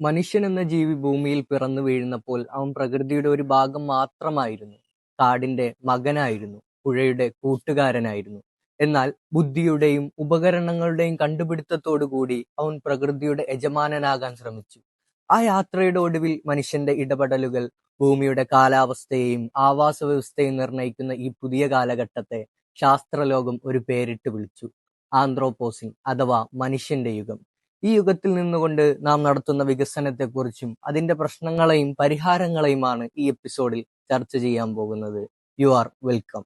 മനുഷ്യൻ എന്ന ജീവി ഭൂമിയിൽ പിറന്നു വീഴുന്നപ്പോൾ അവൻ പ്രകൃതിയുടെ ഒരു ഭാഗം മാത്രമായിരുന്നു. കാടിന്റെ മകനായിരുന്നു. പുഴയുടെ കൂട്ടുകാരനായിരുന്നു. എന്നാൽ ബുദ്ധിയുടെയും ഉപകരണങ്ങളുടെയും കണ്ടുപിടുത്തത്തോടുകൂടി അവൻ പ്രകൃതിയുടെ യജമാനനാകാൻ ശ്രമിച്ചു. ആ യാത്രയുടെ ഒടുവിൽ മനുഷ്യന്റെ ഇടപെടലുകൾ ഭൂമിയുടെ കാലാവസ്ഥയെയും ആവാസവ്യവസ്ഥയെയും നിർണയിക്കുന്ന ഈ പുതിയ കാലഘട്ടത്തെ ശാസ്ത്രലോകം ഒരു പേരിട്ട് വിളിച്ചു. ആന്ത്രോപോസിൻ അഥവാ മനുഷ്യന്റെ യുഗം. ഈ യുഗത്തിൽ നിന്നുകൊണ്ട് നാം നടത്തുന്ന വികസനത്തെക്കുറിച്ചും അതിന്റെ പ്രശ്നങ്ങളെയും പരിഹാരങ്ങളെയുമാണ് ഈ എപ്പിസോഡിൽ ചർച്ച ചെയ്യാൻ പോകുന്നത്. You are welcome.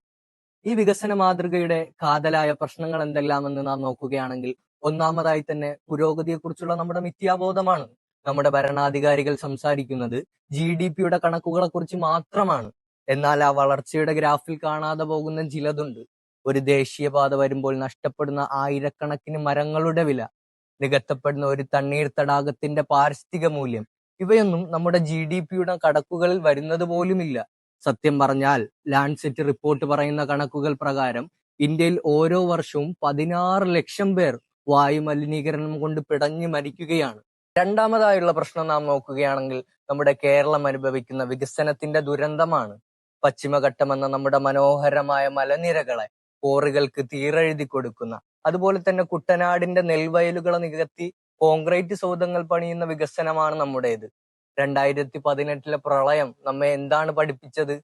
ഈ വികസന മാതൃകയുടെ കാതലായ പ്രശ്നങ്ങൾ എന്തെല്ലാമെന്ന് നാം നോക്കുകയാണെങ്കിൽ ഒന്നാമതായി തന്നെ പുരോഗതിയെക്കുറിച്ചുള്ള നമ്മുടെ മിഥ്യാബോധമാണ്. നമ്മുടെ ഭരണാധികാരികൾ സംസാരിക്കുന്നത് ജി ഡി പിയുടെ കണക്കുകളെ കുറിച്ച് മാത്രമാണ്. എന്നാൽ ആ വളർച്ചയുടെ ഗ്രാഫിൽ കാണാതെ പോകുന്ന ചിലതുണ്ട്. ഒരു ദേശീയപാത വരുമ്പോൾ നഷ്ടപ്പെടുന്ന ആയിരക്കണക്കിന് മരങ്ങളുടെ വില, നികത്തപ്പെടുന്ന ഒരു തണ്ണീർ തടാകത്തിന്റെ പാരിസ്ഥിതിക മൂല്യം ഇവയൊന്നും നമ്മുടെ ജി ഡി പിയുടെ കണക്കുകളിൽ വരുന്നത് പോലുമില്ല. സത്യം പറഞ്ഞാൽ ലാൻഡ്സെറ്റ് റിപ്പോർട്ട് പറയുന്ന കണക്കുകൾ പ്രകാരം ഇന്ത്യയിൽ ഓരോ വർഷവും പതിനാറ് ലക്ഷം പേർ വായു മലിനീകരണം കൊണ്ട് പിടഞ്ഞു മരിക്കുകയാണ്. രണ്ടാമതായുള്ള പ്രശ്നം നാം നോക്കുകയാണെങ്കിൽ നമ്മുടെ കേരളം അനുഭവിക്കുന്ന വികസനത്തിന്റെ ദുരന്തമാണ്. പശ്ചിമഘട്ടം എന്ന നമ്മുടെ മനോഹരമായ മലനിരകളെ കോറികൾക്ക് തീരെഴുതി കൊടുക്കുന്ന അതുപോലെ തന്നെ കുട്ടനാടിന്റെ നെൽവയലുകളെ നികത്തി കോൺക്രീറ്റ് സൗധങ്ങൾ പണിയുന്ന വികസനമാണ് നമ്മുടേത്. രണ്ടായിരത്തി പതിനെട്ടിലെ പ്രളയം നമ്മെ എന്താണ് പഠിപ്പിച്ചത്?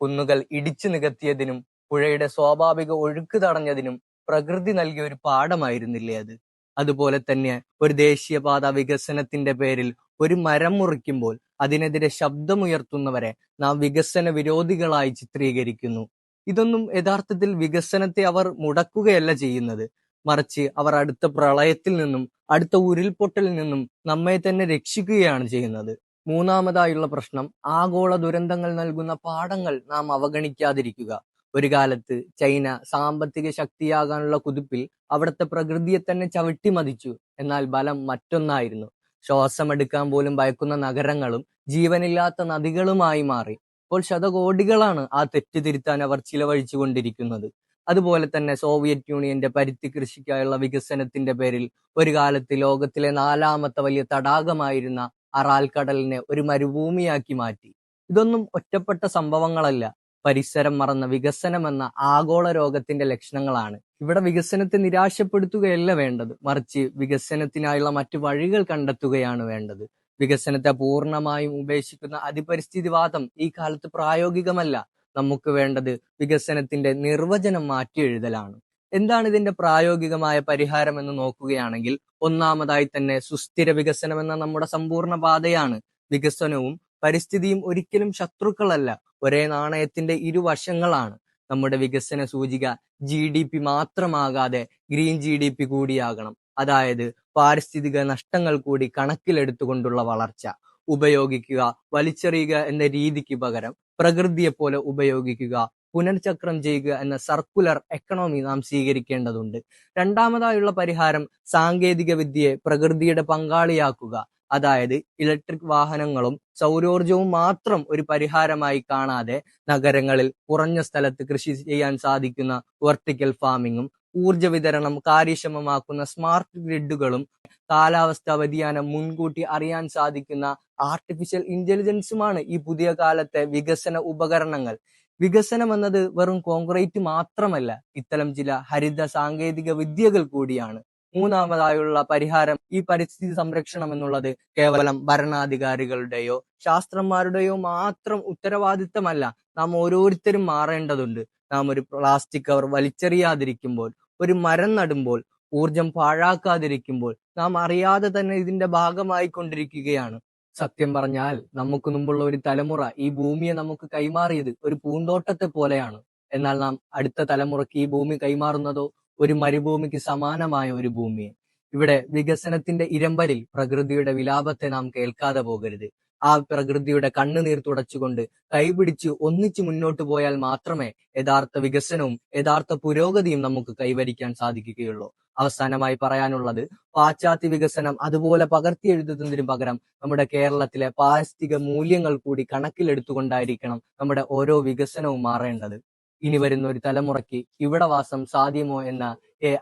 കുന്നുകൾ ഇടിച്ചു നികത്തിയതിനും പുഴയുടെ സ്വാഭാവിക ഒഴുക്ക് തടഞ്ഞതിനും പ്രകൃതി നൽകിയ ഒരു പാഠമായിരുന്നില്ലേ അത്? അതുപോലെ തന്നെ ഒരു ദേശീയപാത വികസനത്തിന്റെ പേരിൽ ഒരു മരം മുറിക്കുമ്പോൾ അതിനെതിരെ ശബ്ദമുയർത്തുന്നവരെ നാം വികസന വിരോധികളായി ചിത്രീകരിക്കുന്നു. ഇതൊന്നും യഥാർത്ഥത്തിൽ വികസനത്തെ അവർ മുടക്കുകയല്ല ചെയ്യുന്നത്. മറിച്ച് അവർ അടുത്ത പ്രളയത്തിൽ നിന്നും അടുത്ത ഉരുൾപൊട്ടലിൽ നിന്നും നമ്മെ തന്നെ രക്ഷിക്കുകയാണ് ചെയ്യുന്നത്. മൂന്നാമതായുള്ള പ്രശ്നം ആഗോള ദുരന്തങ്ങൾ നൽകുന്ന പാഠങ്ങൾ നാം അവഗണിക്കാതിരിക്കുക. ഒരു കാലത്ത് ചൈന സാമ്പത്തിക ശക്തിയാകാനുള്ള കുതിപ്പിൽ അവിടുത്തെ പ്രകൃതിയെ തന്നെ ചവിട്ടി മതിച്ചു എന്നാൽ ബലം മറ്റൊന്നായിരുന്നു. ശ്വാസമെടുക്കാൻ പോലും ഭയക്കുന്ന നഗരങ്ങളും ജീവനില്ലാത്ത നദികളുമായി മാറി. ഇപ്പോൾ ശതകോടികളാണ് ആ തെറ്റ് തിരുത്താൻ അവർ ചിലവഴിച്ചു കൊണ്ടിരിക്കുന്നത് അതുപോലെ തന്നെ സോവിയറ്റ് യൂണിയന്റെ പരുത്തി കൃഷിക്കായുള്ള വികസനത്തിന്റെ പേരിൽ ഒരു കാലത്ത് ലോകത്തിലെ നാലാമത്തെ വലിയ തടാകമായിരുന്ന അറാൽ കടലിനെ ഒരു മരുഭൂമിയാക്കി മാറ്റി. ഇതൊന്നും ഒറ്റപ്പെട്ട സംഭവങ്ങളല്ല. പരിസരം മറന്ന വികസനം എന്ന ആഗോള രോഗത്തിന്റെ ലക്ഷണങ്ങളാണ്. ഇവിടെ വികസനത്തെ നിരാശപ്പെടുത്തുകയല്ല വേണ്ടത്. മറിച്ച് വികസനത്തിനായുള്ള മറ്റു വഴികൾ കണ്ടെത്തുകയാണ് വേണ്ടത്. വികസനത്തെ പൂർണമായും ഉപേക്ഷിക്കുന്ന അതിപരിസ്ഥിതിവാദം ഈ കാലത്ത് പ്രായോഗികമല്ല. നമുക്ക് വേണ്ടത് വികസനത്തിന്റെ നിർവചനം മാറ്റി എഴുതലാണ് എന്താണ് ഇതിന്റെ പ്രായോഗികമായ പരിഹാരം എന്ന് നോക്കുകയാണെങ്കിൽ ഒന്നാമതായി തന്നെ സുസ്ഥിര വികസനം എന്ന നമ്മുടെ സമ്പൂർണ പാതയാണ്. വികസനവും പരിസ്ഥിതിയും ഒരിക്കലും ശത്രുക്കളല്ല. ഒരേ നാണയത്തിന്റെ ഇരുവശങ്ങളാണ്. നമ്മുടെ വികസന സൂചിക ജി ഡി പി മാത്രമാകാതെ ഗ്രീൻ ജി ഡി പി കൂടിയാകണം. അതായത് പാരിസ്ഥിതിക നഷ്ടങ്ങൾ കൂടി കണക്കിലെടുത്തുകൊണ്ടുള്ള വളർച്ച. ഉപയോഗിക്കുക, വലിച്ചെറിയുക എന്ന രീതിക്ക് പകരം പ്രകൃതിയെ പോലെ ഉപയോഗിക്കുക, പുനർചക്രം ചെയ്യുക എന്ന സർക്കുലർ എക്കണോമി നാം സ്വീകരിക്കേണ്ടതുണ്ട്. രണ്ടാമതായുള്ള പരിഹാരം സാങ്കേതിക വിദ്യയെ പ്രകൃതിയുടെ പങ്കാളിയാക്കുക. അതായത് ഇലക്ട്രിക് വാഹനങ്ങളും സൗരോർജവും മാത്രം ഒരു പരിഹാരമായി കാണാതെ നഗരങ്ങളിൽ കുറഞ്ഞ സ്ഥലത്ത് കൃഷി ചെയ്യാൻ സാധിക്കുന്ന വെർട്ടിക്കൽ ഫാമിങ്ങും ഊർജ വിതരണം കാര്യക്ഷമമാക്കുന്ന സ്മാർട്ട് ഗ്രിഡുകളും കാലാവസ്ഥാ വ്യതിയാനം മുൻകൂട്ടി അറിയാൻ സാധിക്കുന്ന ആർട്ടിഫിഷ്യൽ ഇന്റലിജൻസുമാണ് ഈ പുതിയ കാലത്തെ വികസന ഉപകരണങ്ങൾ. വികസനം എന്നത് വെറും കോൺക്രീറ്റ് മാത്രമല്ല. ഇത്തരം ചില ഹരിത സാങ്കേതിക വിദ്യകൾ കൂടിയാണ്. മൂന്നാമതായുള്ള പരിഹാരം ഈ പരിസ്ഥിതി സംരക്ഷണം എന്നുള്ളത് കേവലം ഭരണാധികാരികളുടെയോ ശാസ്ത്രന്മാരുടെയോ മാത്രം ഉത്തരവാദിത്തമല്ല. നാം ഓരോരുത്തരും മാറേണ്ടതുണ്ട്. നാം ഒരു പ്ലാസ്റ്റിക് കവർ വലിച്ചെറിയാതിരിക്കുമ്പോൾ, ഒരു മരം നടുമ്പോൾ, ഊർജം പാഴാക്കാതിരിക്കുമ്പോൾ നാം അറിയാതെ തന്നെ ഇതിന്റെ ഭാഗമായി കൊണ്ടിരിക്കുകയാണ് സത്യം പറഞ്ഞാൽ നമുക്ക് മുമ്പുള്ള ഒരു തലമുറ ഈ ഭൂമിയെ നമുക്ക് കൈമാറിയത് ഒരു പൂന്തോട്ടത്തെ പോലെയാണ്. എന്നാൽ നാം അടുത്ത തലമുറയ്ക്ക് ഈ ഭൂമി കൈമാറുന്നതോ ഒരു മരുഭൂമിക്ക് സമാനമായ ഒരു ഭൂമിയെ. ഇവിടെ വികസനത്തിന്റെ ഇരമ്പലിൽ പ്രകൃതിയുടെ വിലാപത്തെ നാം കേൾക്കാതെ പോകരുത്. ആ പ്രകൃതിയുടെ കണ്ണുനീർ തുടച്ചുകൊണ്ട് കൈപിടിച്ച് ഒന്നിച്ചു മുന്നോട്ട് പോയാൽ മാത്രമേ യഥാർത്ഥ വികസനവും യഥാർത്ഥ പുരോഗതിയും നമുക്ക് കൈവരിക്കാൻ സാധിക്കുകയുള്ളൂ. അവസാനമായി പറയാനുള്ളത് പാശ്ചാത്യ വികസനം അതുപോലെ പകർത്തി എഴുതുന്നതിനും പകരം നമ്മുടെ കേരളത്തിലെ പാരിസ്ഥിതിക മൂല്യങ്ങൾ കൂടി കണക്കിലെടുത്തുകൊണ്ടായിരിക്കണം നമ്മുടെ ഓരോ വികസനവും മാറേണ്ടത്. ഇനി വരുന്ന ഒരു തലമുറയ്ക്ക് ഇവിടെ വാസം സാധ്യമോ എന്ന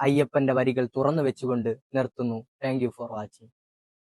അയ്യപ്പന്റെ വരികൾ തുറന്നു വെച്ചുകൊണ്ട് നിർത്തുന്നു. Thank for watching.